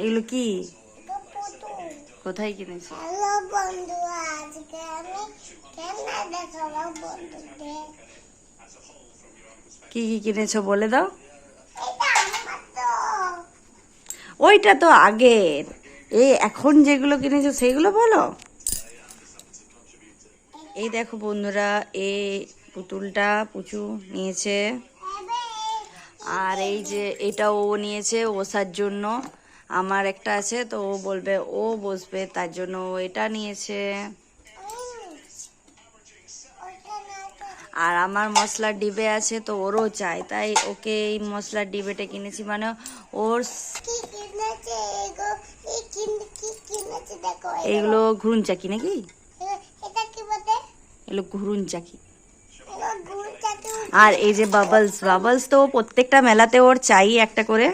এগুলো কি? কোথায় কিনেছি? হ্যালো বন্ধু আজকে আমি খেলনা দেখাবো বন্ধুদের কি কি কিনেছো বলে দাও। ওইটা তো আগের। এই এখন যেগুলো কিনেছো সেগুলো বলো। এই দেখো বন্ধুরা এই পুতুলটা পুচু নিয়েছে। আর এই যে এটা ও নিয়েছে বসার জন্য। আমার একটা আছে তো ও বলবে ও বসবে তার জন্য ও এটা নিয়েছে। আর আমার মশলার ডিবে আছে তো ওরও চাই। তাই ওকে এই মশলার ডিবেটা কিনেছি। মানে ওর এগুলো- এইগুলো ঘুরুন চাকি নাকি? এগুলো- ঘুরুন চাকি। আর এই যে বাবলস বাবলস তো প্রত্যেকটা মেলাতে ওর চাই একটা করে।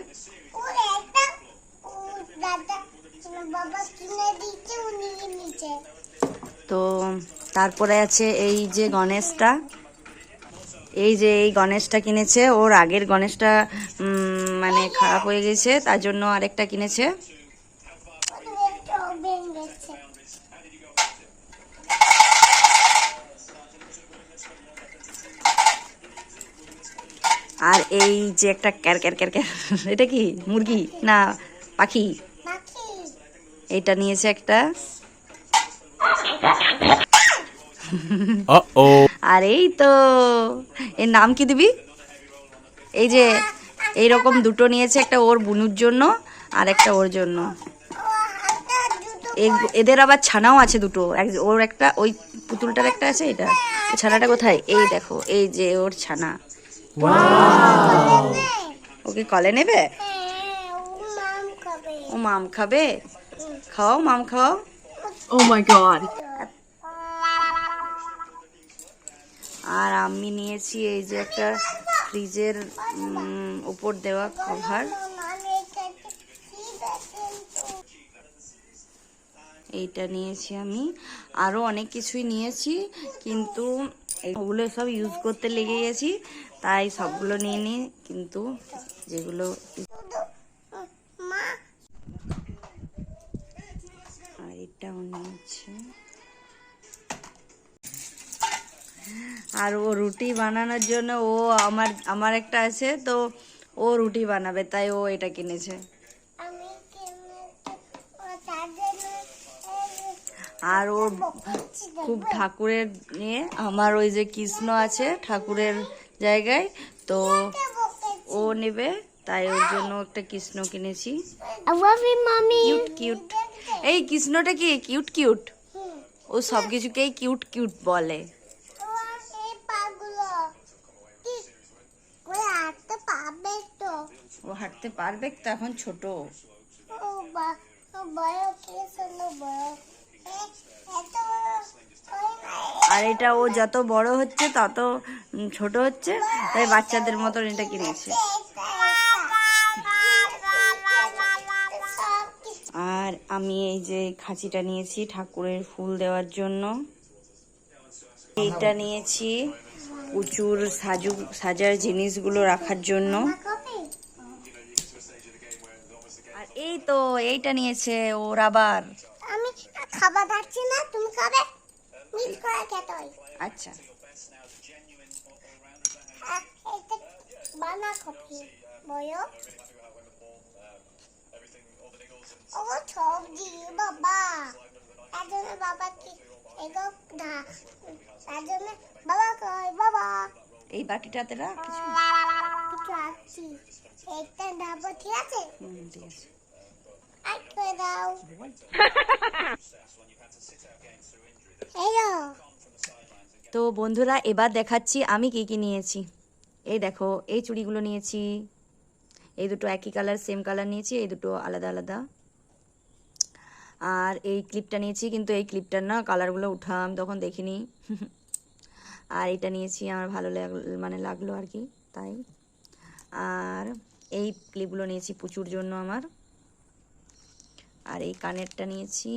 তো তারপরে আছে এই যে গণেশটা। এই যে এই গণেশটা কিনেছে ওর আগের গণেশটা মানে খারাপ হয়ে গেছে তার জন্য আরেকটা কিনেছে। আর এই যে একটা ক্যার ক্যার ক্যার ক্যার এটা কি? মুরগি? না পাখি। এইটা নিয়েছে একটা। আর এই তো এর নাম কি দিবি? এই যে এই রকম দুটো নিয়েছে একটা ওর বুনুর জন্য আর একটা ওর জন্য। এদের আবার ছানাও আছে দুটো। ওর একটা ওই পুতুলটার একটা আছে এটা। ছানাটা কোথায়? এই দেখো এই যে ওর ছানা। ওকে কলে নেবে? হ্যাঁ ও মাম খাবে? ও মাম খাও মাম খাও। Oh my god. আর আমি নিয়েছি এই যে একটা ফ্রিজের উপর দেওয়া কভার এইটা নিয়েছি আমি। আরও অনেক কিছুই নিয়েছি কিন্তু ওগুলো সব ইউজ করতে লেগে গেছি, তাই সবগুলো নিয়ে নিই কিন্তু যেগুলো আর আর ও রুটি বানানোর জন্য ও আমার আমার একটা আছে, তো ও রুটি বানাবে, তাই ও এটা কিনেছে। আর ওর খুব ঠাকুরের নিয়ে আমার ওই যে কৃষ্ণ আছে ঠাকুরের জায়গায় তো ও নেবে তাই ওর জন্য একটা কৃষ্ণ কিনেছি। কিউট কিউট এই কৃষ্ণটা কি? কিউট কিউট ও সব কিছুকেই কিউট কিউট বলে। ও হাঁটতে পারবে তো এখন ছোট। ও বড় কি বড়। আর এটা ও যত বড় হচ্ছে, তত ছোট হচ্ছে, তাই বাচ্চাদের মতন এটা কিনেছে। আর আমি এই যে খাঁচিটা নিয়েছি ঠাকুরের ফুল দেওয়ার জন্য। এইটা নিয়েছি প্রচুর সাজু, সাজার জিনিসগুলো রাখার জন্য। আর এই তো, এইটা নিয়েছে ওর আবার। আমি খাবার খাচ্ছি না তুমি খাবে? মিট করে খেতে হয়। আচ্ছা। বানা কফি বলো? ও সবজি বাবা। তার জন্য বাবা কি? এগো না। তার জন্য বাবা কয় বাবা। এই বাটিটাতে রাখ কিছু। কিছু আসছি একটা ডাবো ঠিক আছে? হুম, ঠিক আছে। হ্যালো তো বন্ধুরা, এবার দেখাচ্ছি আমি কি কি নিয়েছি। এই দেখো, এই চুড়িগুলো নিয়েছি, এই দুটো একই কালার সেম কালার নিয়েছি, এই দুটো আলাদা আলাদা। আর এই ক্লিপটা নিয়েছি, কিন্তু এই ক্লিপটার না কালারগুলো উঠাম, তখন দেখিনি। আর এটা নিয়েছি, আমার ভালো লাগ- মানে লাগল আর কি, তাই। আর এই ক্লিপগুলো নিয়েছি প্রচুর জন্য আমার। আর এই কানেরটা নিয়েছি।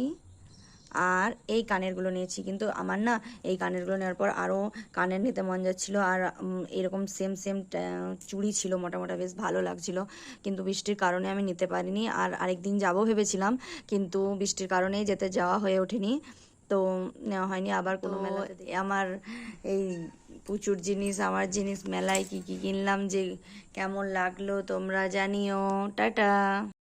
আর এই কানেরগুলো নিয়েছি। কিন্তু আমার না এই কানেরগুলো নেওয়ার পর আরও কানের নিতে মন যাচ্ছিল আর এরকম সেম সেম চুড়ি ছিল মোটামোটা বেশ ভালো লাগছিল। কিন্তু বৃষ্টির কারণে আমি নিতে পারিনি। আর আরেকদিন যাব ভেবেছিলাম কিন্তু বৃষ্টির কারণেই যেতে যাওয়া হয়ে ওঠেনি। তো নেওয়া হয়নি। আবার কোনো দেখি। আমার এই প্রচুর জিনিস আমার জিনিস মেলায় কি কি কিনলাম যে কেমন লাগল তোমরা জানিও। টাটা!